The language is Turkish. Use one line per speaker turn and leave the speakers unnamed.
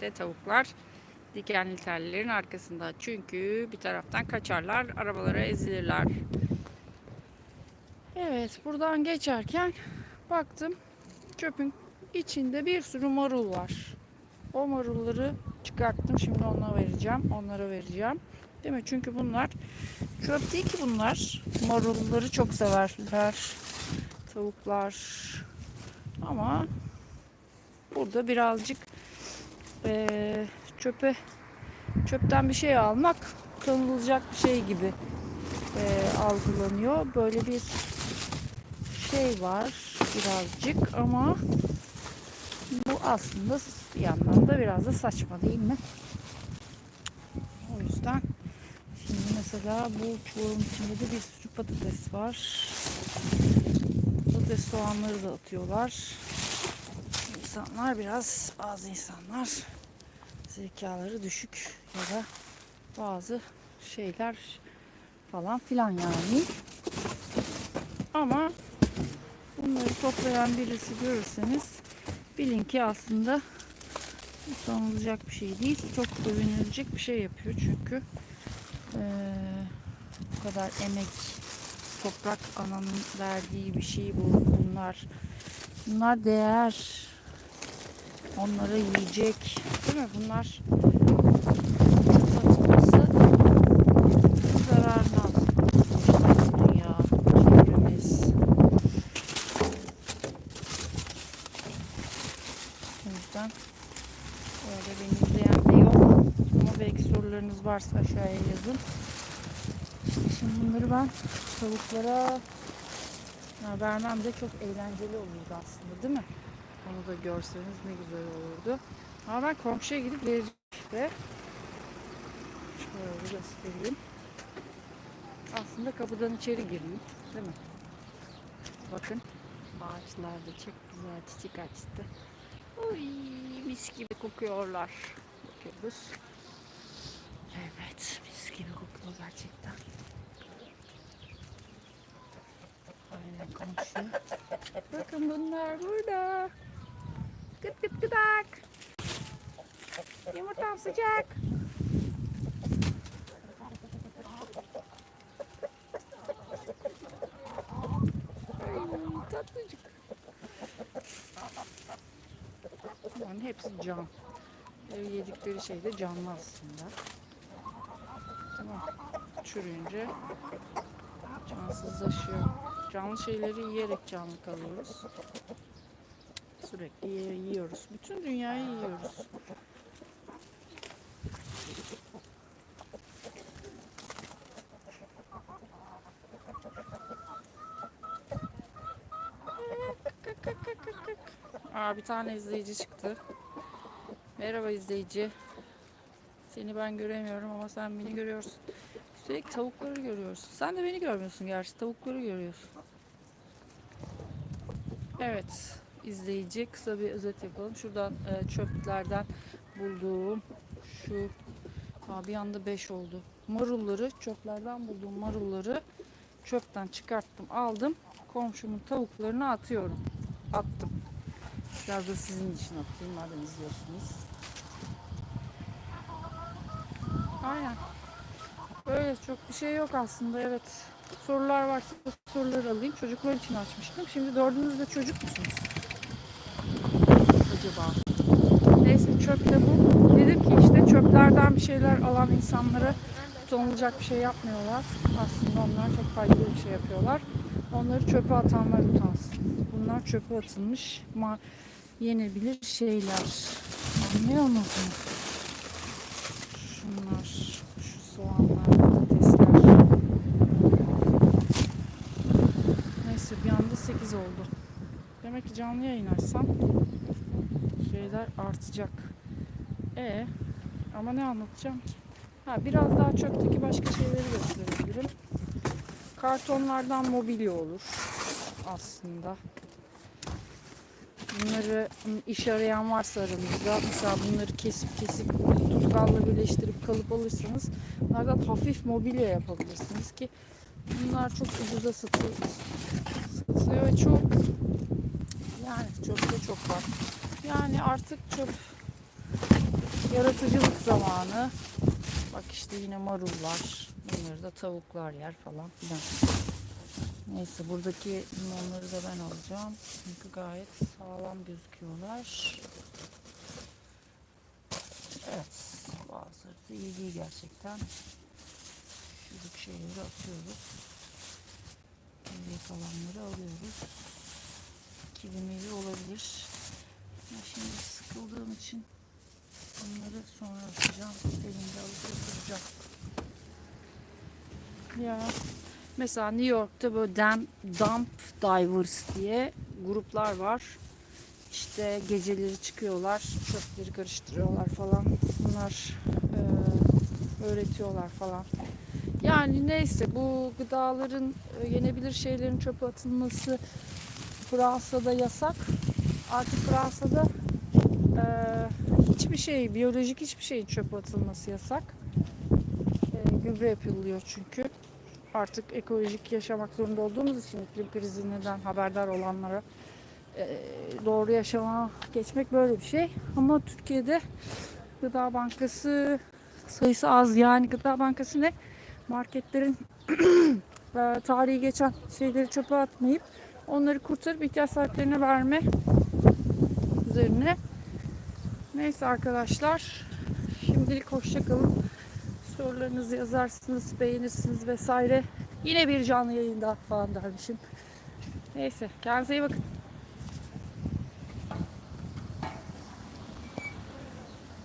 işte tavuklar dikenli tellerin arkasında. Çünkü bir taraftan kaçarlar, arabalara ezilirler. Evet, buradan geçerken baktım çöpün içinde bir sürü marul var. O marulları çıkarttım. Şimdi onlara vereceğim. Onlara vereceğim. Değil mi? Çünkü bunlar çöp değil ki bunlar. Marulları çok severler. Tavuklar. Ama burada birazcık eee, çöpe çöpten bir şey almak utanılacak bir şey gibi eee, algılanıyor. Böyle bir şey var birazcık ama bu aslında bir yandan da biraz da saçma değil mi? O yüzden şimdi mesela bu çuvalın içinde de bir sürü patates var. Patates soğanları da atıyorlar. İnsanlar biraz bazı insanlar zekaları düşük ya da bazı şeyler falan filan yani. Ama bunları toplayan birisi görürseniz bilin ki aslında utanılacak bir şey değil. Çok övünülecek bir şey yapıyor çünkü eee, bu kadar emek toprak ananın verdiği bir şey bu bunlar. Bunlar değer. Onlara yiyecek. Değil mi? Bunlar çöp atılması zararlı. Dünya, çevremiz. O yüzden öyle beni. Ama belki sorularınız varsa aşağıya yazın. İşte şimdi bunları ben tavuklara vermem de çok eğlenceli olurdu aslında değil mi? Onu da görseniz ne güzel olurdu. Ama ben komşuya gidip vereceğim işte. Şöyle göstereyim. Aslında kapıdan içeri gireyim. Değil mi? Bakın. Ağaçlarda çok güzel çiçek açtı. Uy, mis gibi kokuyorlar. Bakıyoruz. Evet, mis gibi kokuyor gerçekten. Aynen komşu. Bakın bunlar burada. Gıt gıt gıdak. Yumurtam sıcak. Ay, tatlıcık. Bunların hepsi can. Yedikleri şey de canlı aslında. Tamam. Çürüyünce cansızlaşıyor. Canlı şeyleri yiyerek canlı kalıyoruz. Sürekli yiyoruz. Bütün dünyayı yiyoruz. Aa, bir tane izleyici çıktı. Merhaba izleyici. Seni ben göremiyorum ama sen beni görüyorsun. Sürekli tavukları görüyorsun. Sen de beni görmüyorsun gerçi. Tavukları görüyorsun. Evet izleyici kısa bir özet yapalım. Şuradan e, çöplerden bulduğum şu Aa, bir anda 5 oldu. Marulları çöplerden bulduğum marulları çöpten çıkarttım aldım. Komşumun tavuklarını atıyorum. Attım. Biraz da sizin için atayım madem izliyorsunuz. Aynen. Böyle çok bir şey yok aslında evet. Sorular varsa soruları alayım. Çocuklar için açmıştım. Şimdi dördünüz de çocuk musunuz? Acaba? Neyse çöp de bu. Dedim ki işte çöplerden bir şeyler alan insanlara utanılacak bir şey yapmıyorlar. Aslında onlar çok faydalı bir şey yapıyorlar. Onları çöpe atanlar utansın. Bunlar çöpe atılmış ma yenebilir şeyler. Anlıyor musunuz? Şunlar, şu soğanlar, patatesler. Neyse bir anda 8 oldu. Demek ki canlı yayın açsam şeyler artacak. E ama ne anlatacağım ki? Ha biraz daha çöpteki başka şeyleri gösterebilirim. Kartonlardan mobilya olur aslında. Bunları ım, iş arayan varsa aranızda mesela bunları kesip kesip tutkalla birleştirip kalıp alırsanız bunlardan hafif mobilya yapabilirsiniz ki bunlar çok ucuza satılıyor ve çok yani çöpte çok var. Yani artık çöp Yaratıcılık zamanı. Bak işte yine marullar. Bunları da tavuklar yer falan filan. Neyse buradaki limonları da ben alacağım. Çünkü gayet sağlam gözüküyorlar. Evet. Bazıları da iyi değil gerçekten. Şuradaki şeyleri atıyoruz. Geriye kalanları alıyoruz. Kilimeli olabilir. Ama şimdi sıkıldığım için bunları sonra atacağım. Elimde alıp götüreceğim. Ya mesela New York'ta böyle dump, dump divers diye gruplar var. İşte geceleri çıkıyorlar, çöpleri karıştırıyorlar falan. Bunlar e, öğretiyorlar falan. Yani neyse bu gıdaların e, yenebilir şeylerin çöpe atılması Fransa'da yasak. Artık Fransa'da e, hiçbir şey, biyolojik hiçbir şeyin çöpe atılması yasak. E, gübre yapılıyor çünkü. Artık ekolojik yaşamak zorunda olduğumuz için iklim krizinden haberdar olanlara e, doğru yaşama geçmek böyle bir şey. Ama Türkiye'de Gıda Bankası sayısı az. Yani Gıda Bankası ne? Marketlerin e, tarihi geçen şeyleri çöpe atmayıp onları kurtarıp ihtiyaç sahiplerine verme üzerine. Neyse arkadaşlar. Şimdilik hoşçakalın. Sorularınızı yazarsınız, beğenirsiniz vesaire. Yine bir canlı yayında falan dermişim. Neyse kendinize iyi bakın.